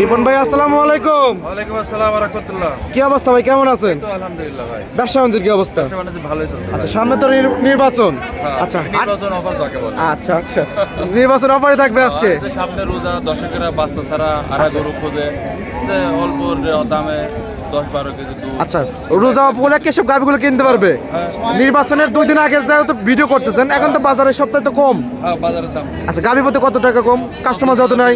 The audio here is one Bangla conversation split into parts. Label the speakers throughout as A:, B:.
A: রিপন ভাই আসসালামু আলাইকুম।
B: ওয়ালাইকুম আসসালাম রাহমাতুল্লাহ।
A: কি অবস্থা ভাই কেমন আছেন?
B: তো আলহামদুলিল্লাহ ভাই।
A: ব্যবসা বাণিজ্যের কি অবস্থা?
B: ব্যবসা বাণিজ্য ভালোই চলছে
A: আচ্ছা সামনে তো নির্বাচন।
B: হ্যাঁ,
A: আচ্ছা
B: নির্বাচন অফার যাকে বলে।
A: আচ্ছা আচ্ছা। নির্বাচন অফারে থাকবে আজকে?
B: সামনে রোজা দর্শকেরা বাচ্চা ছাড়া আড়া
A: আচ্ছা।
B: গরু খোঁজে যে অল্প দামে দশ বারো কেজি দুধ।
A: আচ্ছা রোজা উপলক্ষে সব গাভিগুলো কিনতে পারবে?
B: হ্যাঁ।
A: নির্বাচনের দুই দিন আগে যেহেতু ভিডিও করতেছেন এখন তো বাজারের সপ্তাহে তো কম।
B: হ্যাঁ বাজারের দাম।
A: আচ্ছা গাভি প্রতি কত টাকা কম? কাস্টমার যত নাই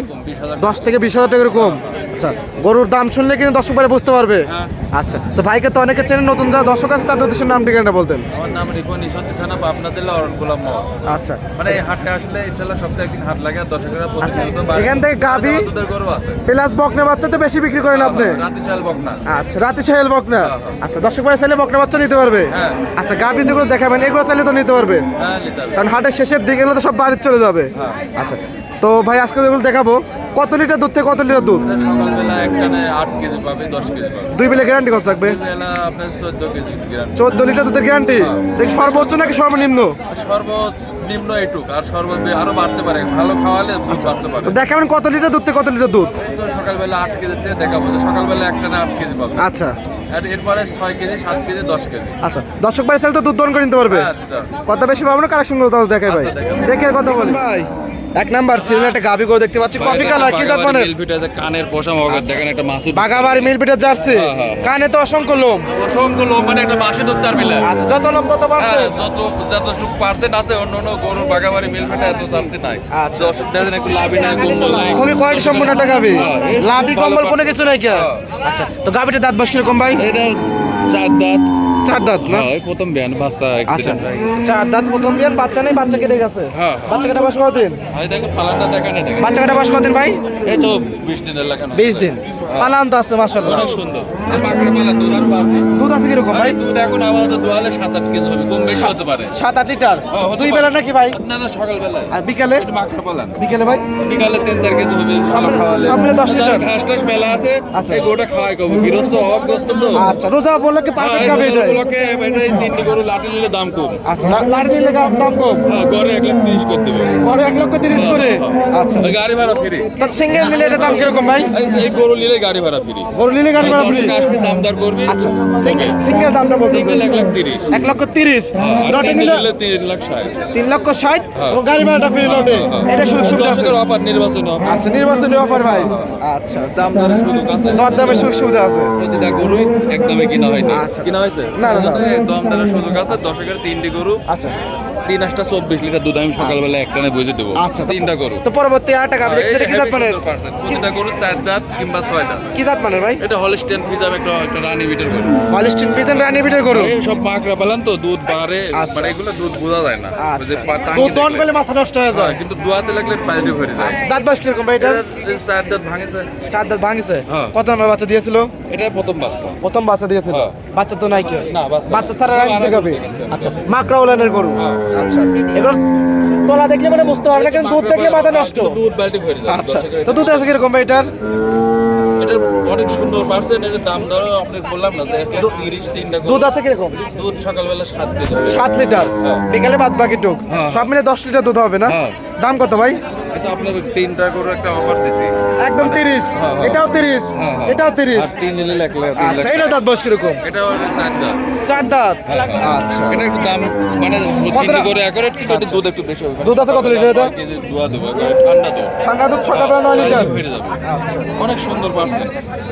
A: দশ থেকে বিশ হাজার টাকার কম। আচ্ছা গরুর দাম শুনলে কিন্তু দর্শক বারে বুঝতে পারবে।
B: হ্যাঁ।
A: আচ্ছা তো ভাইকে তো অনেকে চেনেন নতুন যারা দর্শক আছে তাদের উদ্দেশ্যে নাম ঠিকানা বলতেন।
B: আমার নাম রিপন থানা পাবনা জেলা অরণ গোলাম
A: আচ্ছা।
B: মানে এই হাটটা আসলে ইনশাল্লাহ সপ্তাহে একদিন হাট লাগে আর দর্শকেরা
A: আচ্ছা,
B: প্রতিনিয়ত
A: এখান থেকে গাভী-
B: দুধের গরু আছে।
A: প্লাস বকনা বাচ্চা তো বেশি বিক্রি করেন আপনি?
B: শাল বকনা।
A: আচ্ছা রাতে সাহেল বকনা
B: হ্যাঁ, হ্যাঁ।
A: আচ্ছা দর্শক ভাই চাইলে বকনা বাচ্চা নিতে পারবে
B: হ্যাঁ।
A: আচ্ছা গাভি যেগুলো দেখাবেন এগুলো চাইলে তো নিতে পারবে
B: হ্যাঁ
A: কারণ হাটের শেষের দিকে এগুলো তো সব বাড়ির চলে যাবে
B: হ্যাঁ।
A: আচ্ছা তো ভাই আজকে যেগুলো দেখাবো কত লিটার দুধ থেকে কত লিটার দুধ?
B: সকালবেলা আট কেজি পাবে দশ কেজি পাবে।
A: দুই বেলে গ্যারান্টি কত থাকবে?
B: আপনার চোদ্দ কেজি গ্রাম
A: চোদ্দ লিটার দুধের গ্যারান্টি। সর্বোচ্চ নাকি সর্বনিম্ন?
B: সর্বনিম্ন এটুক আর সর্ব আরও বাড়তে পারে। ভালো খাওয়ালে বাড়তে পারে।
A: দেখাবেন কত লিটার দুধ থেকে কত লিটার দুধ?
B: তো সকালবেলা আট কেজি থেকে দেখাবো সকালবেলা একটানে আট কেজি পাবে।
A: আচ্ছা।
B: আর এরপরে ছয় কেজি সাত কেজি দশ কেজি।
A: আচ্ছা দর্শক বাড়ি চাইলে তো দুধ দন করে নিতে পারবে।
B: হ্যাঁ।
A: কত বেশি পাবো না কালেকশনগুলো তাহলে দেখাই ভাই।
B: আচ্ছা,
A: দেখে কথা বলি। ভাই এক নাম্বার সিরিয়াল একটা গাবি করে দেখতে পাচ্ছি। কফি কালার কি জাত মানে
B: মিলপিটা যে কানের পোষা মগজ দেখেন একটা মাসুদ
A: বাগাবাড়ি মিল পিটার জার্সি।
B: হ্যাঁ, হ্যাঁ।
A: কানে তো অসংখ্য লোম।
B: অসংখ্য লোক মানে একটা মাসে দুধ তার মিলে।
A: আচ্ছা যত লোম তত বাড়ছে।
B: হ্যাঁ যত যতটুকু পার্সেন্ট আছে অন্য অন্য গরুর বাগাবাড়ি মিলপিটা এত চান্সই নাই।
A: আচ্ছা।
B: দশ দেখেন একটু লাভই নাই কম্বল নাই।
A: খুবই কোয়ালিটি সম্পূর্ণ একটা গাবি।
B: হ্যাঁ, এই
A: লাভি কম্বল কোনো কিছু নাই কি। আচ্ছা তো গাবিটা দাঁত বস কীরকম ভাই?
B: এটা চার দাঁত।
A: চার দাঁত না?
B: হ্যাঁ, ওই প্রথম বিয়ান বাচ্চা
A: আচ্ছা।
B: হয়ে
A: চার দাঁত প্রথম বিয়ান বাচ্চা নেই বাচ্চা কেটে গেছে।
B: হ্যাঁ।
A: বাচ্চা কাটা বাস কতদিন?
B: ভাই দেখো পালানটা দেখেন এটা
A: বাচ্চা কাটা বাস কতদিন ভাই?
B: এই তো বিশ দিনের লাগানো
A: বিশ দিন। পালান তো আছে মাশাআল্লাহ।
B: অনেক সুন্দর। দুধ
A: আছে কীরকম ভাই?
B: দুধ এখন আপাতত দোয়ালে সাত আট কেজি হবে কম বেশি হতে পারে।
A: সাত আট লিটার?
B: হ্যাঁ,
A: দুই বেলা নাকি ভাই?
B: না না সকালবেলায়।
A: আর বিকালে?
B: মাখড়া পালান।
A: বিকালে ভাই?
B: বিকালে তিন চার কেজি হবে
A: সব মিলে দশ লিটার?
B: ঘাস টাস মেলা আছে
A: আচ্ছা।
B: এই গোটা খাওয়াই কব গৃহস্থ অগ্রস্ত তো।
A: আচ্ছা রোজা কি
B: হ্যাঁ,
A: পারফেক্ট
B: এই
A: এটা
B: গরুগুলোকে এটা তিনটি গরু লাঠি নিলে দাম কম।
A: আচ্ছা লা- লাড়ি নিলে দাম কম?
B: হ্যাঁ গড়ে এক লাখ তিরিশ করে দেবে
A: ঘরে এক লক্ষ তিরিশ করে? আচ্ছা।
B: গাড়ি ভাড়া ফ্রি।
A: তো সিঙ্গেল নিলে এটা দাম কীরকম ভাই?
B: এই গরু নিলে গাড়ি ভাড়া ফ্রি।
A: গরু নিলে গাড়ি ভাড়া free?
B: আসবি দামদার করবি।
A: আচ্ছা সিঙ্গেল দামটা বলতে
B: এক লাখ তিরিশ।
A: এক লক্ষ তিরিশ।
B: হ্যাঁ,
A: লটে নিলে
B: তিন লাখ ষাট।
A: তিন লক্ষ ষাট।
B: হ্যাঁ।
A: ও গাড়ি ভাড়াটা ফ্রি লটে এটা সুযোগ সুবিধা আছে।
B: দর্শকের অফার নির্বাচন
A: আচ্ছা নির্বাচনী অফার ভাই। আচ্ছা দাম
B: দামদারের সুযোগ আছে।
A: দরদামের সুযোগ সুবিধা আছে।
B: যেটা গরুই একদমে কিনা হয়নি।
A: আচ্ছা।
B: কিনা হয়েছে?
A: না, না, না।
B: দমদারের সুযোগ আছে দশকের তিনটি গরু।
A: আচ্ছা।
B: তিন আটটা চব্বিশ লিটার দুধ আমি সকালবেলা একটানে বুঝে দেবো।
A: আচ্ছা
B: তিনটা গরু
A: তো পরবর্তী আর টাকা আপনি কি জাত মানের?
B: প্রতিটা গরু চার দাঁত কিংবা ছয় দাঁত।
A: কি জাত মানের ভাই?
B: এটা হলস্টেন ফিজাম একটা একটা রানী বিটের গরু।
A: হলিস্টিন পিজন রানি বিটের গরু।
B: এই সব পাকড়া পালান তো দুধ বাড়ে
A: আচ্ছা।
B: মানে এগুলো দুধ বোঝা যায় না।
A: আচ্ছা। দুধ দন
B: দেখলে।
A: মাথা নষ্ট হয়ে
B: হ্যাঁ,
A: যায়
B: কিন্তু দুয়াতে লাগলে পাইলে ভরে যায়।
A: দাঁত বাস কীরকম ভাই এটা?
B: এটা চার দাঁত ভাঙেছে।
A: চার দাঁত ভাঙিছে?
B: হ্যাঁ।
A: কত নম্বর বাচ্চা দিয়েছিল?
B: এটা প্রথম বাচ্চা।
A: প্রথম বাচ্চা দিয়েছিল?
B: হ্যাঁ।
A: বাচ্চা তো নাই কি
B: না, বাচ্চা।
A: ছাড়া যাবে
B: বছর গেছে।
A: আচ্ছা মাকড়া ওলানের গরু।
B: হ্যাঁ।
A: আচ্ছা এগুলো তোলা দেখলে মানে বুঝতে পারবে না কিন্তু দুধ দেখলে মাথা নষ্ট।
B: দুধ বালতি ভরে যায়
A: আচ্ছা তো দুধ আছে কীরকম ভাই এটার?
B: এটা অনেক সুন্দর পার্সেন্ট এর দাম ধরো আপনি বললাম না যে এক লাখ তিরিশ তিনটা
A: দুধ আছে কীরকম?
B: দুধ সকালবেলা সাত কেজি
A: সাত লিটার?
B: হ্যাঁ।
A: বিকালে বাদ বাকি টুক।
B: হ্যাঁ।
A: সব মিলে দশ লিটার দুধ হবে না?
B: হ্যাঁ।
A: দাম কত ভাই?
B: এটা আপনার তিনটা গরু একটা অফার দিছি।
A: একদম তিরিশ।
B: হ্যাঁ, হ্যাঁ।
A: এটাও তিরিশ।
B: হ্যাঁ।
A: এটাও তিরিশ। আচ্ছা এটা দাঁত বয়স কীরকম?
B: এটা চার দাঁত।
A: আচ্ছা।
B: এটা একটু দাম মানে? করে কিন্তু এটা দুধ একটু বেশি হবে।
A: দুধ আছে কত লিটার এটা?
B: দুয়া দেবো ঠান্ডা দুধ।
A: ঠান্ডা দুধ নয় লিটার? আচ্ছা।
B: অনেক সুন্দর পার্সেন্ট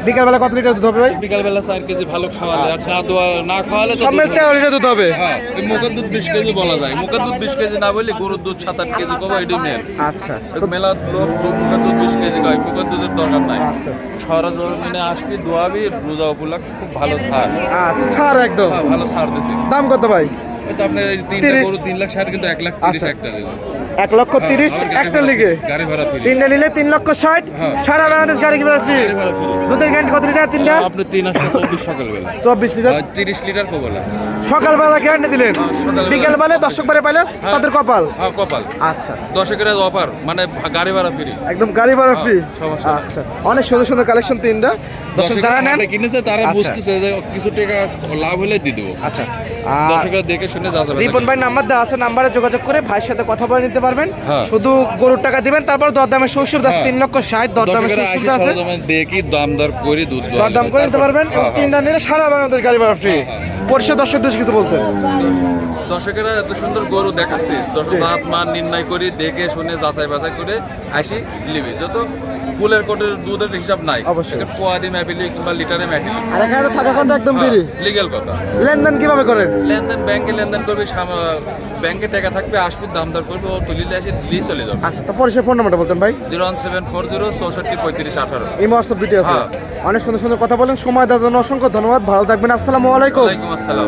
A: বিকালবেলা কত লিটার দুধ হবে ভাই?
B: বিকালবেলা চার কেজি ভালো খাওয়ালে আর চা দোয়া না খাওয়ালে
A: মিলে তেরো লিটার দুধ হবে।
B: হ্যাঁ মুখের দুধ বিশ কেজি বলা যায়। মুখের দুধ বিশ কেজি না বললে গরুর দুধ সাত আট কেজি কবা এটাই মেন
A: আচ্ছা।
B: মেলা লোক মুখের দুধ বিশ কেজি খায় মুখের দুধের দরকার নাই।
A: আচ্ছা।
B: সরজমিনে আসবি দোয়াবি রোজা উপলক্ষে খুব ভালো ছাড়
A: আচ্ছা ছাড় একদম।
B: হ্যাঁ ভালো ছাড় দিছি।
A: দাম কত ভাই?
B: এটা আপনার তিনটা। গরু তিন লাখ ষাট কিন্তু এক লাখ তিরিশ
A: আচ্ছা।
B: একটা
A: এক লক্ষ তিরিশ
B: হ্যাঁ,
A: একটা লিগে। তিনটা নিলে তিন লক্ষ ষাট
B: হ্যাঁ।
A: সারা বাংলাদেশ গাড়ি
B: ভাড়া ফ্রি
A: দুধের গ্যারান্টি কত লিটার? তিনটা?
B: আপনি তিন চব্বিশ সকালবেলা।
A: চব্বিশ লিটার?
B: তিরিশ লিটার
A: সকালবেলা গ্যারান্টি দিলেন?
B: হ্যাঁ, সকালবেলা।
A: বিকেল বেলা দর্শক বারে পাইলে তাদের কপাল?
B: হ্যাঁ কপাল।
A: আচ্ছা।
B: দশেকের অফার মানে গাড়ি ভাড়া ফ্রি
A: একদম গাড়ি ভাড়া ফ্রি আচ্ছা। অনেক সুন্দর সুন্দর কালেকশন তিনটা। দর্শক যারা নেন
B: কিনেছে তারা
A: আচ্ছা।
B: বুঝতেছে যে কিছু টাকা লাভ হলে দিয়ে দেবো।
A: আচ্ছা। আর
B: দর্শকরা দেখে শুনে যাচাই বাছাই
A: রিপন ভাই নাম্বার দেওয়া আছে নাম্বারে যোগাযোগ করে ভাইয়ের সাথে কথা বলে নিতে পারবেন।
B: হ্যাঁ।
A: শুধু গরুর টাকা দিবেন তারপর দর দামে আছে
B: দাস
A: তিন লক্ষ ষাট সুযোগ
B: দাস
A: আছে।
B: দেখি দাম দর করে দুধ দর
A: দরদাম করে নিতে পারবেন এবং
B: হ্যাঁ,
A: তিনটা নিলে সারা বাংলাদেশ গাড়ি ভাড়া ফ্রি পরিষদ দর্শক দেশ কিছু বলতে।
B: দর্শকেরা এত সুন্দর গরু দেখাচ্ছে। দর্শক মান নির্ণয় করে দেখে শুনে যাচাই বাছাই করে আসি লিবি যত ফুলের কোটের দুধের হিসাব নাই।
A: অবশ্যই।
B: পোয়াদি ম্যাপিলি কিংবা লিটারে ম্যাপিলি
A: আর এখানে থাকা কথা একদম ফ্রি
B: কথা।
A: লেনদেন কীভাবে করেন?
B: লেনদেন ব্যাংকে লেনদেন করবে ব্যাংকে টাকা থাকবে আসবে দাম দর করবে ও তুলিলে এসে দিয়ে চলে যাবে।
A: আচ্ছা তো পরিষদ ফোন নাম্বারটা বলতেন ভাই।
B: Zero one seven four zero চৌষট্টি পঁয়ত্রিশ আঠারো।
A: এই হোয়াটসঅ্যাপ ভিডিও আছে। অনেক সুন্দর সুন্দর কথা বলেন। সময় দেওয়ার জন্য অসংখ্য ধন্যবাদ। ভালো থাকবেন। আসসালামু আলাইকুম।
B: আসসালাম।